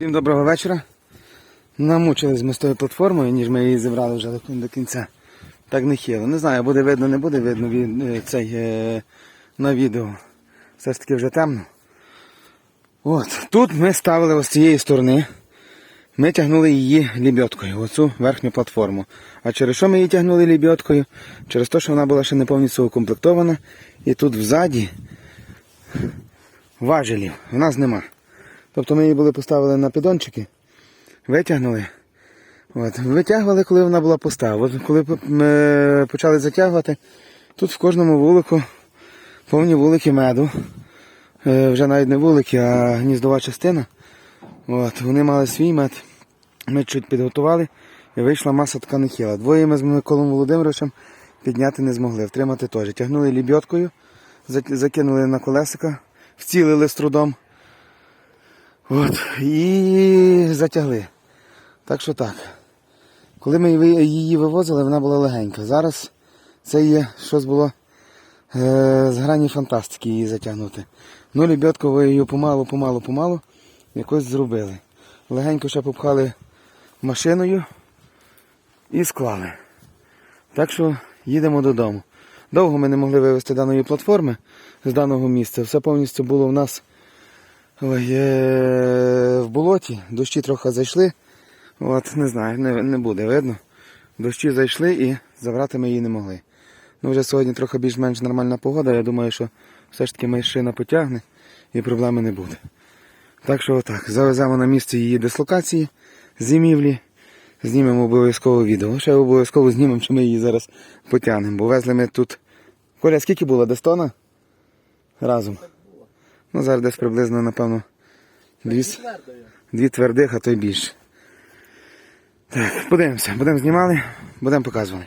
Всім доброго вечора. Намучились ми з тою платформою, ніж ми її зібрали вже до, кінця. Так нехило. Не знаю, буде видно, не буде видно е, цей, е, на відео. Все ж таки вже темно. От, тут ми ставили ось цієї сторони. Ми тягнули її лібьоткою, оцю верхню платформу. А через що ми її тягнули лібьоткою? Через те, що вона була ще не повністю укомплектована. І тут взаді важелів у нас нема. Тобто ми її були поставили на підончики, витягнули. От. Витягували, коли вона була пуста. От коли ми почали затягувати, тут в кожному вулику повні вулики меду. Е, Вже навіть не вулики, а гніздова частина. От. Вони мали свій мед. Ми чуть підготували і вийшла маса така нехила. Двоє ми з Миколом Володимировичем підняти не змогли, втримати теж. Тягнули лібьоткою, закинули на колесика, вцілили з трудом. От, і затягли. Так що так. Коли ми її вивозили, вона була легенька. Зараз це є щось було е, з грані фантастики її затягнути. Ну, лебедковою її помалу, помалу, помалу якось зробили. Легенько ще попхали машиною і склали. Так що їдемо додому. Довго ми не могли вивезти даної платформи з даного місця. Все повністю було в нас Ой, е, в болоті, дощі трохи зайшли. От, не знаю, не, не буде видно. Дощі зайшли і забрати ми її не могли. Ну, вже сьогодні трохи більш-менш нормальна погода. Я думаю, що все ж таки машина потягне і проблеми не буде. Так що отак, завеземо на місце її дислокації, зимівлі. Знімемо обов'язково відео. Ще обов'язково знімемо, що ми її зараз потягнемо. Бо везли ми тут. Коля, скільки було? Десь тонна? Разом. Ну, зараз десь приблизно, напевно, дві, дві твердих, а то й більше. Так, подивимося, будемо знімали, будемо показувати.